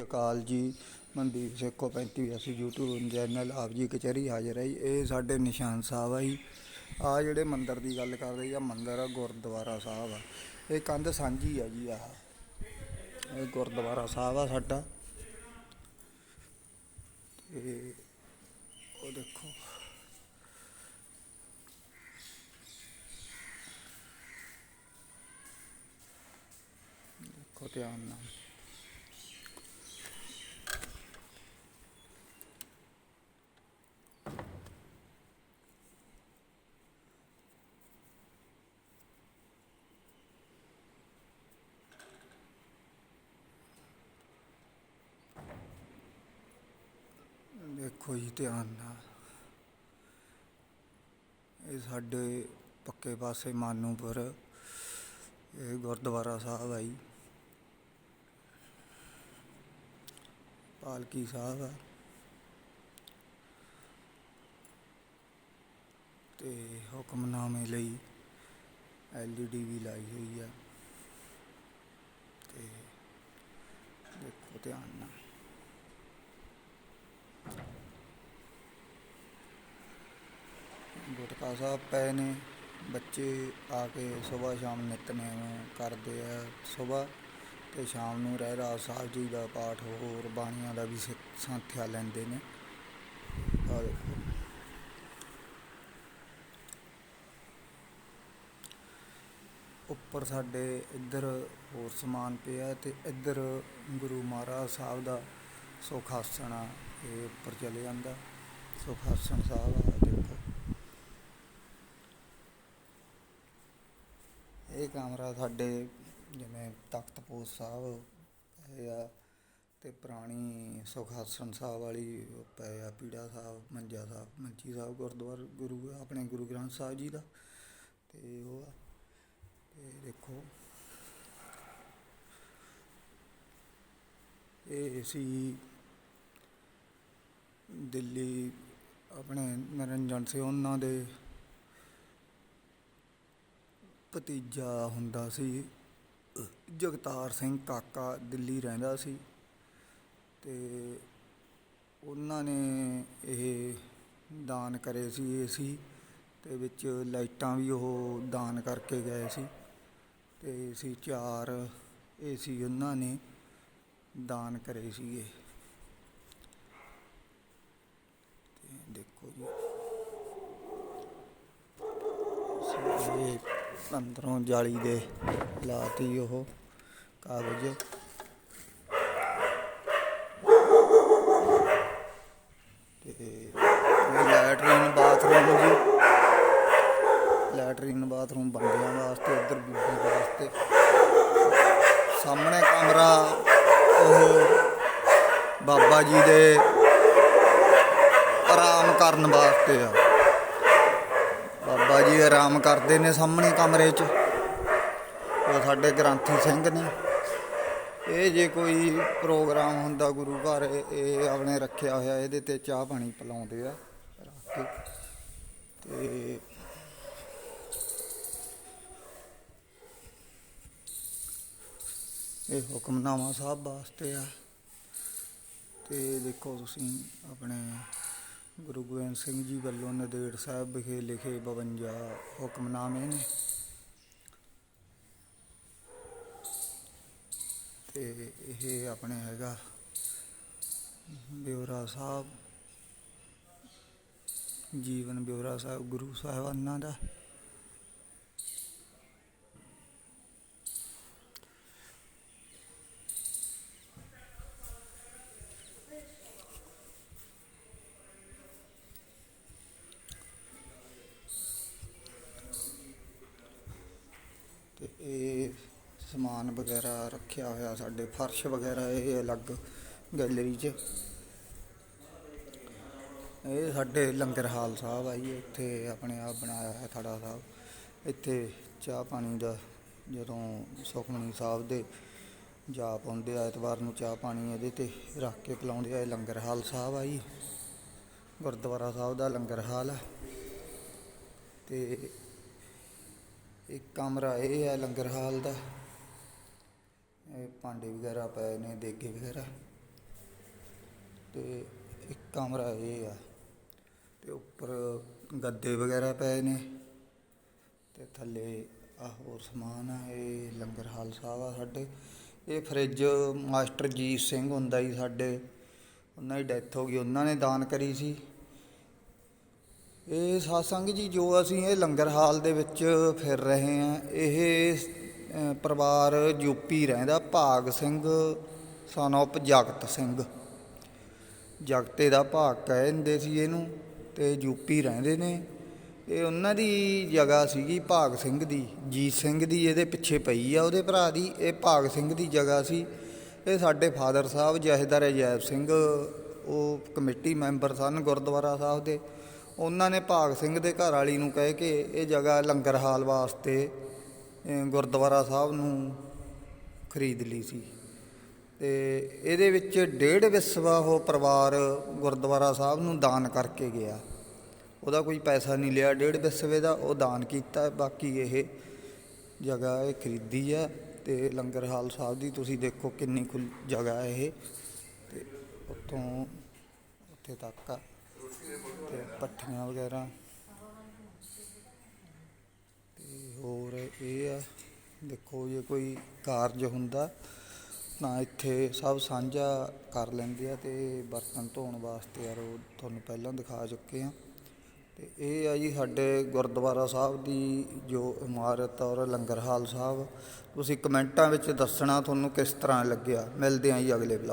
ਅਕਾਲ ਜੀ। ਮਨਦੀਪ ਸੇਖੋ 35 ਅਸੀਂ YouTube channel ਆਪ ਜੀ ਕਚਹਿਰੀ ਹਾਜ਼ਰ ਹੈ ਜੀ। ਇਹ ਸਾਡੇ ਨਿਸ਼ਾਨ ਸਾਹਿਬ ਆ ਜੀ। ਆ ਜਿਹੜੇ ਮੰਦਿਰ ਦੀ ਗੱਲ ਕਰ ਰਹੀ ਆ, ਮੰਦਿਰ ਆ, ਗੁਰਦੁਆਰਾ ਸਾਹਿਬ ਆ। ਇਹ ਕੰਧ ਸਾਂਝੀ ਆ ਜੀ ਆਹ। ਇਹ ਗੁਰਦੁਆਰਾ ਸਾਹਿਬ ਆ ਸਾਡਾ। ਤੇ ਉਹ ਦੇਖੋ। ਦੇਖੋ ਧਿਆਨ ਨਾਲ। ਦੇਖੋ ਜੀ ਧਿਆਨ ਨਾਲ ਇਹ ਸਾਡੇ ਪੱਕੇ ਪਾਸੇ ਮਾਨੂਪੁਰ, ਇਹ ਗੁਰਦੁਆਰਾ ਸਾਹਿਬ ਆ ਜੀ। ਪਾਲਕੀ ਸਾਹਿਬ ਆ। ਤੇ ਹੁਕਮਨਾਮੇ ਲਈ ਐਲਈਡੀ ਵੀ ਲਾਈ ਹੋਈ ਆ। ਤੇ ਦੇਖੋ ਧਿਆਨ ਨਾਲ। ਸਾਹਿਬ ਪਏ ਨੇ। ਬੱਚੇ ਆ ਕੇ ਸਵੇਰ ਸ਼ਾਮ ਨਿਤਨੇਮ ਕਰਦੇ ਆ ਸਵੇਰ ਤੇ ਸ਼ਾਮ ਨੂੰ ਰਹਿ ਰਹਿਰਾਸ ਸਾਹਿਬ ਜੀ ਦਾ ਪਾਠ, ਹੋਰ ਬਾਣੀਆਂ ਦਾ ਵੀ ਸਿ- ਲੈਂਦੇ ਨੇ। ਆ ਦੇਖੋ। ਉੱਪਰ ਸਾਡੇ ਇੱਧਰ ਹੋਰ ਸਮਾਨ ਪਿਆ ਤੇ ਇੱਧਰ ਗੁਰੂ ਮਹਾਰਾਜ ਸਾਹਿਬ ਦਾ ਸੁਖਾਸਣ ਆ, ਇਹ ਉੱਪਰ ਚਲੇ ਜਾਂਦਾ। ਸੁਖਾਸਣ ਸਾਹਿਬ ਆ ਦੇਖੋ ਇਹ ਕੈਮਰਾ ਸਾਡੇ ਜਿਵੇਂ ਤਖਤਪੋਸ਼ ਸਾਹਿਬ ਇਹ ਆ ਅਤੇ ਪੁਰਾਣੀ ਸੁਖਾਸਨ ਸਾਹਿਬ ਵਾਲੀ ਪਏ ਆ, ਪੀੜਾ ਸਾਹਿਬ, ਮੰਜਾ ਸਾਹਿਬ ਮੰਜੀ ਸਾਹਿਬ ਗੁਰਦੁਆਰਾ, ਗੁਰੂ, ਆਪਣੇ ਗੁਰੂ ਗ੍ਰੰਥ ਸਾਹਿਬ ਜੀ ਦਾ ਅਤੇ ਉਹ ਆ। ਤੇ ਦੇਖੋ। ਇਹ ਸੀ ਦਿੱਲੀ ਆਪਣੇ ਨਰਿੰਜਨ ਸਿੰਘ ਉਹਨਾਂ ਦੇ ਭਤੀਜਾ ਹੁੰਦਾ ਸੀ, ਜਗਤਾਰ ਸਿੰਘ ਕਾਕਾ ਦਿੱਲੀ ਰਹਿੰਦਾ ਸੀ ਅਤੇ ਉਹਨਾਂ ਨੇ ਇਹ ਦਾਨ ਕਰੇ ਸੀ ਏਸੀ ਅਤੇ ਵਿੱਚ ਲਾਈਟਾਂ ਵੀ ਉਹ ਦਾਨ ਕਰਕੇ ਗਏ ਸੀ ਅਤੇ ਸੀ ਚਾਰ ਏਸੀ ਉਹਨਾਂ ਨੇ ਦਾਨ ਕਰੇ ਸੀਗੇ। ਤੇ ਦੇਖੋ ਜੀ ਇਹ ਅੰਦਰੋਂ ਜਾਲੀ ਦੇ ਲਾਤੀ ਉਹ ਕਾਗਜ਼। ਤੇ ਲੈਟਰੀਨ ਬਾਥਰੂਮ ਜੀ। ਲੈਟਰੀਨ ਬਾਥਰੂਮ ਬੰਦਿਆਂ ਵਾਸਤੇ, ਇੱਧਰ ਬੀਬੀ ਵਾਸਤੇ। ਸਾਹਮਣੇ ਕਮਰਾ, ਉਹ ਬਾਬਾ ਜੀ ਦੇ ਆਰਾਮ ਕਰਨ ਵਾਸਤੇ ਆ। ਬਾਬਾ ਜੀ ਆਰਾਮ ਕਰਦੇ ਨੇ ਸਾਹਮਣੇ ਕਮਰੇ 'ਚ। ਉਹ ਸਾਡੇ ਗ੍ਰੰਥੀ ਸਿੰਘ ਨੇ। ਇਹ ਜੇ ਕੋਈ ਪ੍ਰੋਗਰਾਮ ਹੁੰਦਾ ਗੁਰੂ ਘਰ, ਇਹ- ਇਹ ਆਪਣੇ ਰੱਖਿਆ ਹੋਇਆ, ਇਹਦੇ ਤੇ ਚਾਹ ਪਾਣੀ ਪਿਲਾਉਂਦੇ ਆ। ਰੱਖ ਕੇ ਤੇ ਇਹ ਹੁਕਮਨਾਮਾ ਸਾਹਿਬ ਵਾਸਤੇ ਆ। ਤੇ ਦੇਖੋ ਤੁਸੀਂ ਆਪਣੇ ਗੁਰੂ ਗੋਬਿੰਦ ਸਿੰਘ ਜੀ ਵੱਲੋਂ ਨਦੇੜ ਸਾਹਿਬ ਵਿਖੇ ਲਿਖੇ 52 ਹੁਕਮਨਾਮੇ ਨੇ। ਤੇ ਇਹ ਆਪਣੇ ਹੈਗਾ ਬਿਉਰਾ ਸਾਹਿਬ, ਜੀਵਨ ਬਿਉਰਾ ਸਾਹਿਬ, ਗੁਰੂ ਸਾਹਿਬਾਨਾਂ ਦਾ ਤੇ ਇਹ ਸਮਾਨ ਵਗੈਰਾ ਰੱਖਿਆ ਹੋਇਆ ਸਾਡੇ ਫਰਸ਼ ਵਗੈਰਾ, ਇਹ ਅਲੱਗ ਗੈਲਰੀ 'ਚ। ਇਹ ਸਾਡੇ ਲੰਗਰ ਹਾਲ ਸਾਹਿਬ ਆ ਜੀ, ਇੱਥੇ ਆਪਣੇ ਆਪ ਬਣਾਇਆ ਹੈ ਥੜਾ ਸਾਹਿਬ। ਇੱਥੇ ਚਾਹ ਪਾਣੀ ਦਾ ਜਦੋਂ ਸੁਖਮਨੀ ਸਾਹਿਬ ਦੇ ਜਾਪ ਆਉਂਦੇ ਆ, ਐਤਵਾਰ ਨੂੰ ਚਾਹ ਪਾਣੀ ਇਹਦੇ ਤੇ ਰੱਖ ਕੇ ਪਿਲਾਉਂਦੇ ਆ, ਇਹ ਲੰਗਰ ਹਾਲ ਸਾਹਿਬ ਆ ਜੀ। ਗੁਰਦੁਆਰਾ ਸਾਹਿਬ ਦਾ ਲੰਗਰ ਹਾਲ ਆ। ਤੇ ਇੱਕ ਕਮਰਾ ਇਹ ਹੈ ਲੰਗਰ ਹਾਲ ਦਾ। ਇਹ ਭਾਂਡੇ ਵਗੈਰਾ ਪਏ ਨੇ, ਦੇਗੇ ਵਗੈਰਾ। ਤੇ ਇੱਕ ਕਮਰਾ ਇਹ ਆ, ਤੇ ਉੱਪਰ ਗੱਦੇ ਵਗੈਰਾ ਪਏ ਨੇ। ਤੇ ਥੱਲੇ ਆ ਹੋਰ ਸਮਾਨ ਆ, ਇਹ ਲੰਗਰ ਹਾਲ ਸਾਹਿਬ ਆ ਸਾਡੇ। ਇਹ ਫਰਿੱਜ ਮਾਸਟਰ ਜੀਤ ਸਿੰਘ ਹੁੰਦਾ ਜੀ ਸਾਡੇ। ਉਹਨਾਂ ਦੀ ਡੈਥ ਹੋ ਗਈ, ਉਹਨਾਂ ਨੇ ਦਾਨ ਕਰੀ ਸੀ। ਇਹ ਸਾਸੰਗ ਜੀ ਜੋ ਅਸੀਂ ਇਹ ਲੰਗਰ ਹਾਲ ਦੇ ਵਿੱਚ ਫਿਰ ਰਹੇ ਹਾਂ, ਇਹ ਪਰਿਵਾਰ ਯੂਪੀ ਰਹਿੰਦਾ ਭਾਗ ਸਿੰਘ ਸਨ ਸਨੋਪ ਜਗਤ ਸਿੰਘ। ਜਗਤੇ ਦਾ ਭਾਗ ਕਹਿੰਦੇ ਸੀ ਇਹਨੂੰ ਤੇ ਯੂਪੀ ਰਹਿੰਦੇ ਨੇ। ਇਹ ਉਹਨਾਂ ਦੀ ਜਗ੍ਹਾ ਸੀਗੀ ਭਾਗ ਸਿੰਘ ਦੀ, ਜੀਤ ਸਿੰਘ ਦੀ ਇਹਦੇ ਪਿੱਛੇ ਪਈ ਆ ਉਹਦੇ ਭਰਾ ਦੀ, ਇਹ ਭਾਗ ਸਿੰਘ ਦੀ ਜਗ੍ਹਾ ਸੀ। ਇਹ ਸਾਡੇ ਫਾਦਰ ਸਾਹਿਬ ਜਹੇਦਾਰ ਅਜੈਬ ਸਿੰਘ, ਉਹ ਕਮੇਟੀ ਮੈਂਬਰ ਸਨ ਗੁਰਦੁਆਰਾ ਸਾਹਿਬ ਦੇ। ਉਹਨਾਂ ਨੇ ਭਾਗ ਸਿੰਘ ਦੇ ਘਰ ਵਾਲੀ ਨੂੰ ਕਹਿ ਕੇ ਇਹ ਜਗ੍ਹਾ ਲੰਗਰ ਹਾਲ ਵਾਸਤੇ ਗੁਰਦੁਆਰਾ ਸਾਹਿਬ ਨੂੰ ਖਰੀਦ ਲਈ ਸੀ। ਤੇ ਇਹਦੇ ਵਿੱਚ ਡੇਢ ਵਿਸਵਾ ਉਹ ਪਰਿਵਾਰ ਗੁਰਦੁਆਰਾ ਸਾਹਿਬ ਨੂੰ ਦਾਨ ਕਰਕੇ ਗਿਆ। ਉਹਦਾ ਕੋਈ ਪੈਸਾ ਨਹੀਂ ਲਿਆ, ਡੇਢ ਵਿਸਵੇ ਦਾ ਉਹ ਦਾਨ ਕੀਤਾ। ਬਾਕੀ ਇਹ ਜਗ੍ਹਾ ਇਹ ਖਰੀਦੀ ਆ ਤੇ ਲੰਗਰ ਹਾਲ ਸਾਹਿਬ ਦੀ ਤੁਸੀਂ ਦੇਖੋ ਕਿੰਨੀ ਖੁੱਲ ਜਗ੍ਹਾ ਇਹ। ਤੇ ਉੱਥੋਂ, ਉੱਥੇ ਤੱਕ ਆ। ਤੇ ਪੱਠੀਆਂ ਵਗੈਰਾ ਤੇ ਹੋਰ ਇਹ ਆ, ਦੇਖੋ ਜੇ ਕੋਈ ਕਾਰਜ ਹੁੰਦਾ, ਤਾਂ ਇੱਥੇ ਸਭ ਸਾਂਝਾ ਕਰ ਲੈਂਦੇ ਆ ਤੇ ਬਰਤਨ ਧੋਣ ਵਾਸਤੇ ਯਾਰ ਉਹ ਤੁਹਾਨੂੰ ਪਹਿਲਾਂ ਦਿਖਾ ਚੁੱਕੇ ਆ। ਤੇ ਇਹ ਆ ਜੀ ਸਾਡੇ ਗੁਰਦੁਆਰਾ ਸਾਹਿਬ ਦੀ ਜੋ ਇਮਾਰਤ ਔਰ ਲੰਗਰ ਹਾਲ ਸਾਹਿਬ। ਤੁਸੀਂ ਕਮੈਂਟਾਂ ਵਿੱਚ ਦੱਸਣਾ ਤੁਹਾਨੂੰ ਕਿਸ ਤਰ੍ਹਾਂ ਲੱਗਿਆ। ਮਿਲਦੇ ਆਂ ਜੀ ਅਗਲੇ ਬਲੌਗ